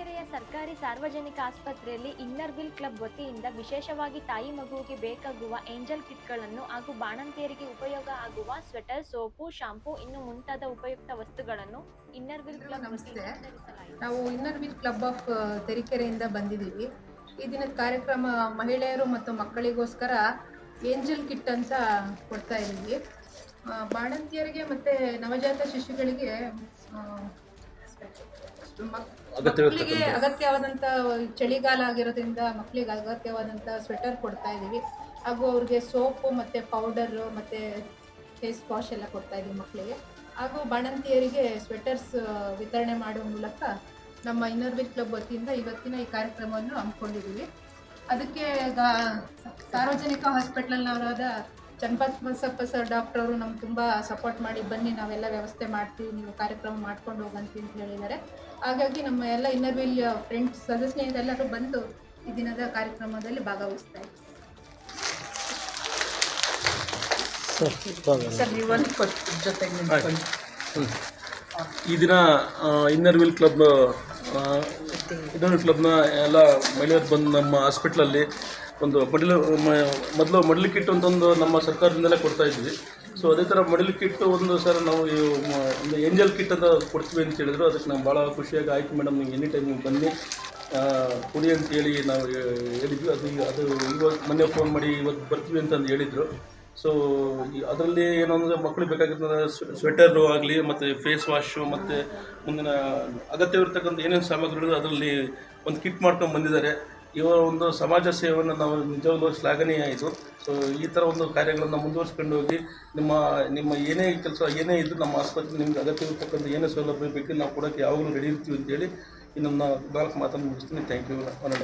ಬಾಣಂತಿಕೆರೆಯ ಸರ್ಕಾರಿ ಸಾರ್ವಜನಿಕ ಆಸ್ಪತ್ರೆಯಲ್ಲಿ ಇನ್ನರ್ ವಿಲ್ ಕ್ಲಬ್ ವತಿಯಿಂದ ವಿಶೇಷವಾಗಿ ತಾಯಿ ಮಗುವಿಗೆ ಬೇಕಾಗುವ ಏಂಜಲ್ ಕಿಟ್ಗಳನ್ನು ಹಾಗೂ ಬಾಣಂತಿಯರಿಗೆ ಉಪಯೋಗ ಆಗುವ ಸ್ವೆಟರ್ ಸೋಪು ಶಾಂಪೂ ಇನ್ನು ಮುಂತಾದ ಉಪಯುಕ್ತ ವಸ್ತುಗಳನ್ನು ಇನ್ನರ್ ವಿಲ್ ಕ್ಲಬ್ ನಮಸ್ತೆ. ನಾವು ಇನ್ನರ್ ವಿಲ್ ಕ್ಲಬ್ ಆಫ್ ತರೀಕೆರೆಯಿಂದ ಬಂದಿದ್ದೀವಿ. ಈ ದಿನದ ಕಾರ್ಯಕ್ರಮ ಮಹಿಳೆಯರು ಮತ್ತು ಮಕ್ಕಳಿಗೋಸ್ಕರ ಏಂಜಲ್ ಕಿಟ್ ಅಂತ ಕೊಡ್ತಾ ಇದ್ದೀವಿ. ಬಾಣಂತಿಯರಿಗೆ ಮತ್ತು ನವಜಾತ ಶಿಶುಗಳಿಗೆ ಮಕ್ಕಳಿಗೆ ಅಗತ್ಯವಾದಂಥ ಚಳಿಗಾಲ ಆಗಿರೋದ್ರಿಂದ ಮಕ್ಕಳಿಗೆ ಅಗತ್ಯವಾದಂಥ ಸ್ವೆಟರ್ ಕೊಡ್ತಾ ಇದ್ದೀವಿ. ಹಾಗೂ ಅವ್ರಿಗೆ ಸೋಪು ಮತ್ತು ಪೌಡರು ಮತ್ತು ಫೇಸ್ ವಾಶ್ ಎಲ್ಲ ಕೊಡ್ತಾ ಇದ್ದೀವಿ ಮಕ್ಕಳಿಗೆ. ಹಾಗೂ ಬಾಣಂತಿಯರಿಗೆ ಸ್ವೆಟರ್ಸ್ ವಿತರಣೆ ಮಾಡುವ ಮೂಲಕ ನಮ್ಮ ಇನ್ನರ್ ವಿಲ್ ಕ್ಲಬ್ ವತಿಯಿಂದ ಇವತ್ತಿನ ಈ ಕಾರ್ಯಕ್ರಮವನ್ನು ಹಮ್ಮಿಕೊಂಡಿದ್ದೀವಿ. ಅದಕ್ಕೆ ಸಾರ್ವಜನಿಕ ಹಾಸ್ಪಿಟ್ಲಲ್ನವರಾದ ಚನ್ನಪತ್ ಬಸಪ್ಪ ಸರ್ ಡಾಕ್ಟರ್ ಅವರು ನಮ್ಗೆ ತುಂಬ ಸಪೋರ್ಟ್ ಮಾಡಿ ಬನ್ನಿ ನಾವೆಲ್ಲ ವ್ಯವಸ್ಥೆ ಮಾಡ್ತೀವಿ ನೀವು ಕಾರ್ಯಕ್ರಮ ಮಾಡ್ಕೊಂಡು ಹೋಗಂತಿ ಅಂತ ಹೇಳಿದ್ದಾರೆ. ಹಾಗಾಗಿ ನಮ್ಮ ಎಲ್ಲ ಇನ್ನರ್ ವಿಲ್ ಫ್ರೆಂಡ್ಸ್ ಸದಸ್ಯರೆಲ್ಲರೂ ಬಂದು ಈ ದಿನದ ಕಾರ್ಯಕ್ರಮದಲ್ಲಿ ಭಾಗವಹಿಸ್ತಾ ಇದ್ದೀವಿ ಸರ್ ನೀವೊಂದು ಜೊತೆಗೆ ಈ ದಿನ inner wheel club inner wheel ಕ್ಲಬ್ನ ಎಲ್ಲ ಮಹಿಳೆಯರು ಬಂದು ನಮ್ಮ ಹಾಸ್ಪಿಟ್ಲಲ್ಲಿ ಒಂದು ಮಡಿಲು ಮೊದಲು ಮಡಿಲು ಕಿಟ್ ಅಂತ ಒಂದು ನಮ್ಮ ಸರ್ಕಾರದಿಂದಲೇ ಕೊಡ್ತಾ ಇದ್ವಿ. ಸೊ ಅದೇ ಥರ ಮಡಿಲು ಕಿಟ್ ಒಂದು ಸರ್ ನಾವು ಒಂದು ಏಂಜಲ್ ಕಿಟ್ ಅಂತ ಕೊಡ್ತೀವಿ ಅಂತ ಹೇಳಿದ್ರು. ಅದಕ್ಕೆ ನಾವು ಭಾಳ ಖುಷಿಯಾಗಿ, ಆಯ್ತು ಮೇಡಮ್, ನೀವು ಎನಿ ಟೈಮ್ ನೀವು ಬನ್ನಿ. ಕುಡಿ ಕೊಡಿ ಅಂತ ಹೇಳಿ ನಾವು ಹೇಳಿದ್ವಿ. ಅದು ಅದು ಇವತ್ತು ಮೊನ್ನೆ ಫೋನ್ ಮಾಡಿ ಇವತ್ತು ಬರ್ತೀವಿ ಅಂತಂದು ಹೇಳಿದರು. ಸೊ ಅದರಲ್ಲಿ ಏನು ಅಂದರೆ ಮಕ್ಕಳಿಗೆ ಬೇಕಾಗಿದ್ದ ಸ್ವೆಟರು ಆಗಲಿ, ಮತ್ತು ಫೇಸ್ ವಾಶು ಮತ್ತು ಮುಂದಿನ ಅಗತ್ಯವಿರ್ತಕ್ಕಂಥ ಏನೇನು ಸಾಮಗ್ರಿಗಳು ಅದರಲ್ಲಿ ಒಂದು ಕಿಟ್ ಮಾಡ್ಕೊಂಡು ಬಂದಿದ್ದಾರೆ. ಇವರ ಒಂದು ಸಮಾಜ ಸೇವೆಯನ್ನು ನಾವು ನಿಜವಾಗ್ಲೂ ಶ್ಲಾಘನೀಯ ಆಯಿತು ಸೊ ಈ ಥರ ಒಂದು ಕಾರ್ಯಗಳನ್ನು ಮುಂದುವರಿಸ್ಕೊಂಡು ಹೋಗಿ ನಿಮ್ಮ ನಿಮ್ಮ ಏನೇ ಕೆಲಸ ಏನೇ ಇದ್ದರೂ ನಮ್ಮ ಆಸ್ಪತ್ರೆ ನಿಮ್ಗೆ ಅಗತ್ಯವಿರ್ತಕ್ಕಂಥ ಏನೇ ಸೌಲಭ್ಯ ಬೇಕು ನಾವು ಕೊಡೋಕ್ಕೆ ಯಾವಾಗಲೂ ರೆಡಿ ಇರ್ತೀವಿ ಅಂತೇಳಿ ಈ ನಮ್ಮ ನಾಲ್ಕು ಮಾತನ್ನು ಮುಗಿಸ್ತೀನಿ. Thank you ಅನಡ